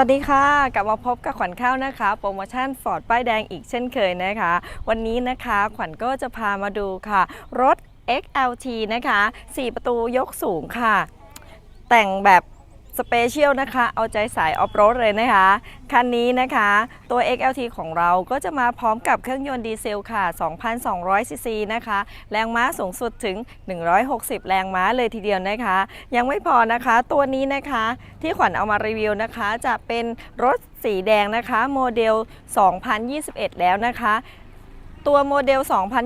วัสดีค่ะ กลับมาพบกับขวัญข้าวนะคะ โปรโมชั่นฟอร์ดป้ายแดงอีกเช่นเคยนะคะ วันนี้นะคะขวัญก็จะพามาดูค่ะ รถ XLT นะคะ 4 ประตูยกสูงค่ะ แต่งแบบ สเปเชียลนะคะ เอาใจสายออฟโรดเลยนะคะ คันนี้นะคะตัว XLT ของเราก็จะมาพร้อมกับเครื่องยนต์ดีเซลค่ะ 2,200 ซีซีนะคะ แรงม้าสูงสุดถึง 160 แรงม้าเลยทีเดียวนะคะ ยังไม่พอนะคะตัวนี้นะคะที่ขวัญเอามารีวิวนะคะ จะเป็นรถสีแดงนะคะ โมเดล 2021 แล้วนะคะ ตัวโมเดล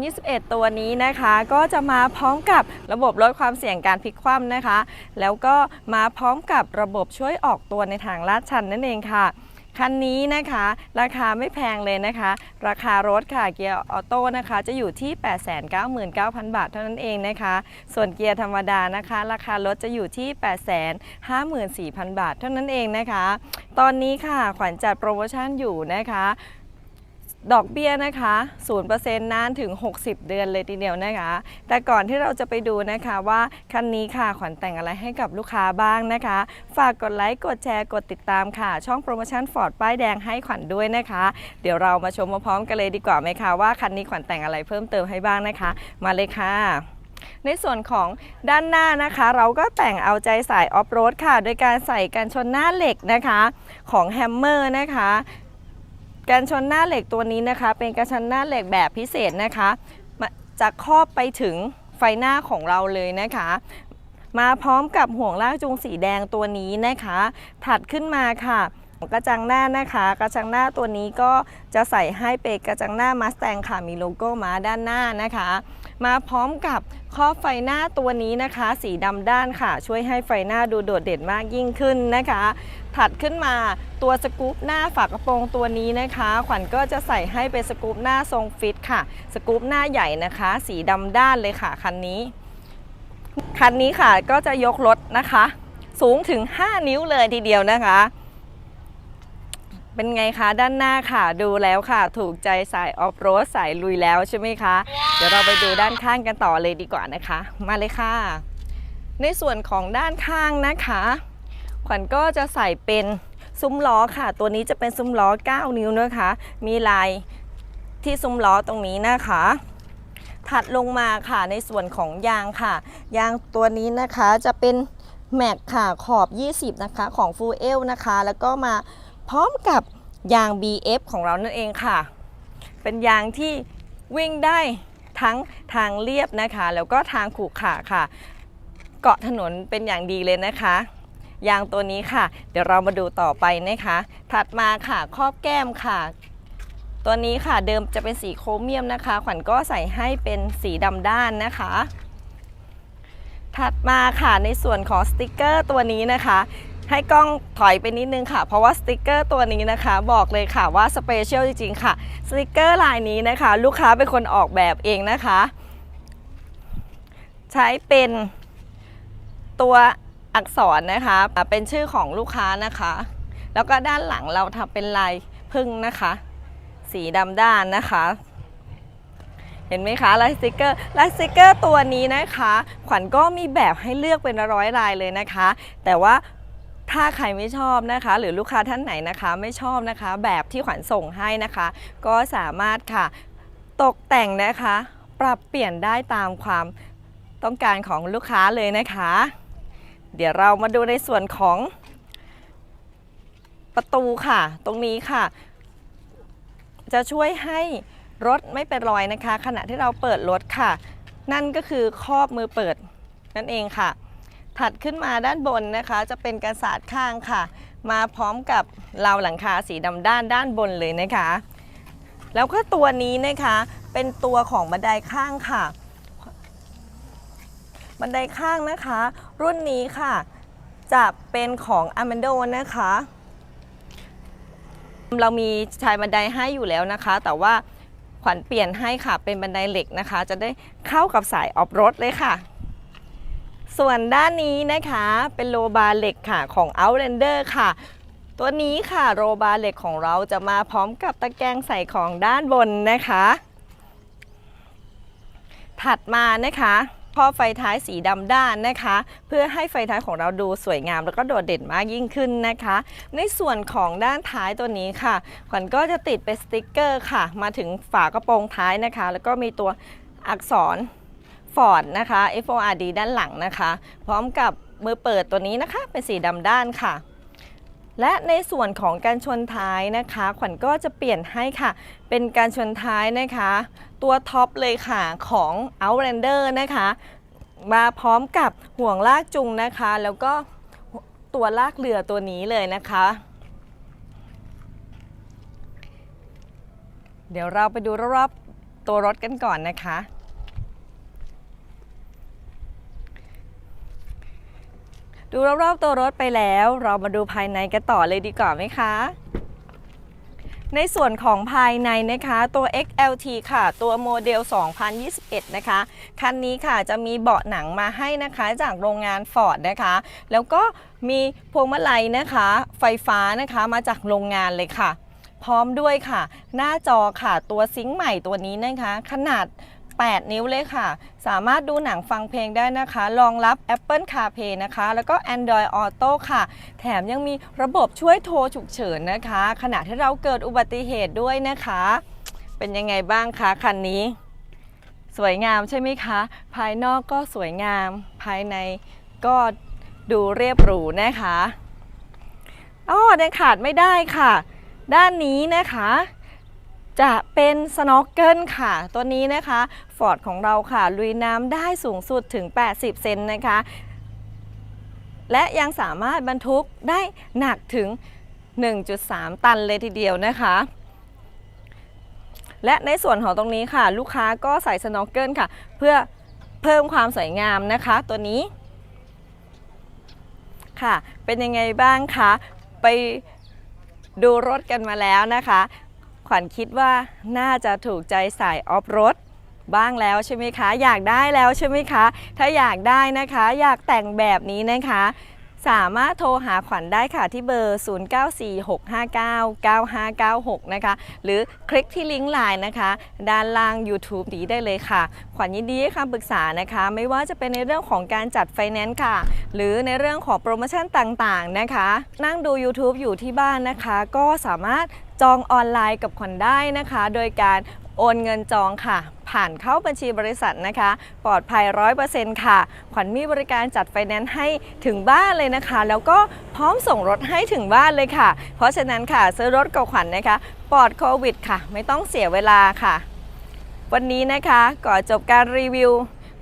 2021 ตัวนี้นะคะ ก็จะมาพร้อมกับระบบลดความเสี่ยงการพลิกคว่ำนะคะ แล้วก็มาพร้อมกับระบบช่วยออกตัวในทางลาดชันนั่นเองค่ะคันนี้นะคะราคาไม่แพงเลยนะคะ ราคารถค่ะเกียร์ออโต้นะคะจะอยู่ที่ 899,000 บาทเท่านั้นเองนะคะ ส่วนเกียร์ธรรมดานะคะ ราคารถจะอยู่ที่ 854,000 บาทเท่านั้นเองนะคะ ตอนนี้ค่ะขวัญจัดโปรโมชั่นอยู่นะคะ ดอกเบี้ยนะคะ0%นานถึง 60 เดือนเลยทีเดียวนะคะ แต่ก่อนที่เราจะไปดูนะคะว่าคันนี้ค่ะขวัญแต่งอะไรให้กับลูกค้าบ้างนะคะ ฝากกดไลค์ กดแชร์ กดติดตามค่ะ ช่องโปรโมชั่นฟอร์ดป้ายแดงให้ขวัญด้วยนะคะ เดี๋ยวเรามาชมมาพร้อมกันเลยดีกว่าไหมคะว่าคันนี้ขวัญแต่งอะไรเพิ่มเติมให้บ้างนะคะ มาเลยค่ะในส่วนของด้านหน้านะคะ เราก็แต่งเอาใจสายออฟโรดค่ะ โดยการใส่กันชนหน้าเหล็กนะคะ ของแฮมเมอร์นะคะ การชนหน้าเหล็กตัวนี้นะคะ เป็นการชนหน้าเหล็กแบบพิเศษนะคะจะครอบไปถึงไฟหน้าของเราเลยนะคะ มาพร้อมกับห่วงลากจูงสีแดงตัวนี้นะคะ ถัดขึ้นมาค่ะ กระจังหน้านะคะ กระจังหน้าตัวนี้ก็จะใส่ให้เป็นกระจังหน้ามาสแตงค่ะมีโลโก้ม้าด้านหน้านะคะ มาพร้อมกับครอบไฟหน้าตัวนี้นะคะ สีดำด้านค่ะ ช่วยให้ไฟหน้าดูโดดเด่นมากยิ่งขึ้นนะคะ ถัดขึ้นมาตัวสกู๊ปหน้าฝากระโปรงตัวนี้นะคะ ขวัญก็จะใส่ให้เป็นสกู๊ปหน้าทรงฟิตค่ะ สกู๊ปหน้าใหญ่นะคะ สีดำด้านเลยค่ะคันนี้ คันนี้ค่ะก็จะยกรถนะคะ สูงถึง 5 นิ้วเลยทีเดียวนะคะ เป็นไงคะด้านหน้าค่ะดูแล้วค่ะ ถูกใจสายออฟโรดสายลุยแล้วใช่ไหมคะ เดี๋ยวเราไปดูด้านข้างกันต่อเลยดีกว่านะคะ มาเลยค่ะ ในส่วนของด้านข้างนะคะ ขวัญก็จะใส่เป็นซุ้มล้อค่ะ ตัวนี้จะเป็นซุ้มล้อ 9 นิ้วนะคะ มีลายที่ซุ้มล้อตรงนี้นะคะ ถัดลงมาค่ะในส่วนของยางค่ะ ยางตัวนี้นะคะจะเป็นแม็กค่ะขอบ 20 นะคะของ Full L นะคะ แล้วก็มา พร้อมกับยาง BF ของเรานั่นเองค่ะ เป็นยางที่วิ่งได้ทั้งทางเรียบนะคะ แล้วก็ทางขรุขระค่ะ เกาะถนนเป็นอย่างดีเลยนะคะ ยางตัวนี้ค่ะ เดี๋ยวเรามาดูต่อไปนะคะ ถัดมาค่ะครอบแก้มค่ะ ตัวนี้ค่ะเดิมจะเป็นสีโครเมียมนะคะ ขวัญก็ใส่ให้เป็นสีดำด้านนะคะ ถัดมาค่ะในส่วนของสติกเกอร์ตัวนี้นะคะ ให้กล้องถอยไปนิดนึงค่ะ เพราะว่าสติกเกอร์ตัวนี้นะคะ บอกเลยค่ะว่าสเปเชียลจริงๆ ค่ะสติกเกอร์ลายนี้นะคะ ลูกค้าเป็นคนออกแบบเองนะคะ ใช้เป็นตัวอักษรนะคะเป็นชื่อของลูกค้านะคะ แล้วก็ด้านหลังเราทำเป็นลายพึ่งนะคะ สีดำด้านนะคะเห็นไหมคะลายสติกเกอร์ลายสติกเกอร์ตัวนี้นะคะ ขวัญก็มีแบบให้เลือกเป็นร้อยลายเลยนะคะ แต่ว่า ถ้าใครไม่ชอบนะคะ หรือลูกค้าท่านไหนนะคะ ไม่ชอบนะคะ แบบที่ขวัญส่งให้นะคะ ก็สามารถค่ะตกแต่งนะคะ ปรับเปลี่ยนได้ตามความต้องการของลูกค้าเลยนะคะ เดี๋ยวเรามาดูในส่วนของประตูค่ะ ตรงนี้ค่ะ จะช่วยให้รถไม่เป็นรอยนะคะ ขณะที่เราเปิดรถค่ะ นั่นก็คือครอบมือเปิดนั่นเองค่ะ ถัดขึ้นมาด้านบนนะคะ จะเป็นกระสาดข้างค่ะ มาพร้อมกับราวหลังคาสีดำด้านด้านบนเลยนะคะ แล้วก็ตัวนี้นะคะเป็นตัวของบันไดข้างค่ะ บันไดข้างนะคะ รุ่นนี้ค่ะ จะเป็นของ a m a n d o นะคะ เรามีชายบันไดให้อยู่แล้วนะคะ แต่ว่าขวัญเปลี่ยนให้ค่ะเป็นบันไดเหล็กนะคะ จะได้เข้ากับสายออฟรถเลยค่ะ ส่วนด้านนี้นะคะเป็นโลบาร์เหล็กค่ะของ Outlander ค่ะ ตัวนี้ค่ะโรบาร์เหล็กของเราจะมาพร้อมกับตะแกรงใส่ของด้านบนนะคะ ถัดมานะคะครอไฟท้ายสีดำด้านนะคะ เพื่อให้ไฟท้ายของเราดูสวยงาม แล้วก็โดดเด่นมากยิ่งขึ้นนะคะ ในส่วนของด้านท้ายตัวนี้ค่ะขวัญก็จะติดเป็นสติกเกอร์ค่ะ มาถึงฝากระโปรงท้ายนะคะ แล้วก็มีตัวอักษร Ford นะคะ F O R D ด้านหลังนะคะ พร้อมกับมือเปิดตัวนี้นะคะ เป็นสีดำด้านค่ะ และในส่วนของการชนท้ายนะคะ ขวัญก็จะเปลี่ยนให้ค่ะ เป็นการชนท้ายนะคะ ตัวท็อปเลยค่ะของ Outlander นะคะ มาพร้อมกับห่วงลากจูงนะคะ แล้วก็ตัวลากเรือตัวนี้เลยนะคะ เดี๋ยวเราไปดูรอบๆตัวรถกันก่อนนะคะ ดูรอบๆตัวรถไปแล้ว เรามาดูภายในกันต่อเลยดีกว่าไหมคะ ในส่วนของภายในนะคะตัว XLT ค่ะ ตัวโมเดล 2021 นะคะ คันนี้ค่ะจะมีเบาะหนังมาให้นะคะจากโรงงาน Ford นะคะ แล้วก็มีพวงมาลัยนะคะ ไฟฟ้านะคะมาจากโรงงานเลยค่ะ พร้อมด้วยค่ะ หน้าจอค่ะตัวซิงค์ใหม่ตัวนี้นะคะ ขนาด 8 นิ้วเลยค่ะ สามารถดูหนังฟังเพลงได้นะคะ รองรับ Apple CarPlay นะคะ แล้วก็ Android Auto ค่ะ แถมยังมีระบบช่วยโทรฉุกเฉินนะคะ ขณะที่เราเกิดอุบัติเหตุด้วยนะคะ เป็นยังไงบ้างคะคันนี้ สวยงามใช่ไหมคะ ภายนอกก็สวยงาม ภายในก็ดูเรียบหรูนะคะอ้อในขาดไม่ได้ค่ะ ด้านนี้นะคะ จะเป็นสโนว์เกิลค่ะ ตัวนี้นะคะฟอร์ดของเราค่ะลุยน้ำได้สูงสุดถึง 80 เซนนะคะ และยังสามารถบรรทุกได้หนักถึง 1.3 ตันเลยทีเดียวนะคะและในส่วนของตรงนี้ค่ะ ลูกค้าก็ใส่สโนว์เกิลค่ะ เพื่อเพิ่มความสวยงามนะคะ ตัวนี้ค่ะ เป็นยังไงบ้างคะ ไปดูรถกันมาแล้วนะคะ วัญคิดว่าน่าจะถูกใจสายออฟโรดบ้างแล้วใช่ไหมคะ อยากได้แล้วใช่ไหมคะ ถ้าอยากได้นะคะ อยากแต่งแบบนี้นะคะ สามารถโทรหาขวัญได้ค่ะที่เบอร์ 0946599596 นะคะ หรือคลิกที่ลิงก์ไลน์นะคะ ด้านล่าง YouTube นี้ได้เลยค่ะ ขวัญยินดีให้คำปรึกษานะคะ ไม่ว่าจะเป็นในเรื่องของการจัดไฟแนนซ์ค่ะ หรือในเรื่องของโปรโมชั่นต่างๆนะคะ นั่งดู YouTube อยู่ที่บ้านนะคะ ก็สามารถจองออนไลน์กับขวัญได้นะคะ โดยการ โอนเงินจองค่ะ ผ่านเข้าบัญชีบริษัทนะคะ ปลอดภัย 100%ค่ะ ขวัญมีบริการจัดไฟแนนซ์ให้ถึงบ้านเลยนะคะ แล้วก็พร้อมส่งรถให้ถึงบ้านเลยค่ะ เพราะฉะนั้นค่ะซื้อรถกับขวัญนะคะ ปลอดโควิดค่ะ ไม่ต้องเสียเวลาค่ะ วันนี้นะคะก่อนจบการรีวิว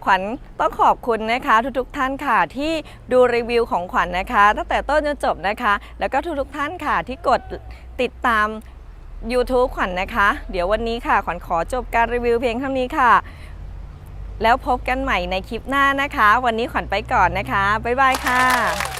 ขวัญต้องขอบคุณนะคะทุกๆท่านค่ะที่ดูรีวิวของขวัญนะคะ ตั้งแต่ต้นจนจบนะคะ แล้วก็ทุกๆท่านค่ะที่กดติดตาม YouTube ขวัญนะคะ เดี๋ยววันนี้ค่ะ ขวัญขอจบการรีวิวเพียงเท่านี้ค่ะ แล้วพบกันใหม่ในคลิปหน้านะคะ วันนี้ขวัญไปก่อนนะคะ บ๊ายบายค่ะ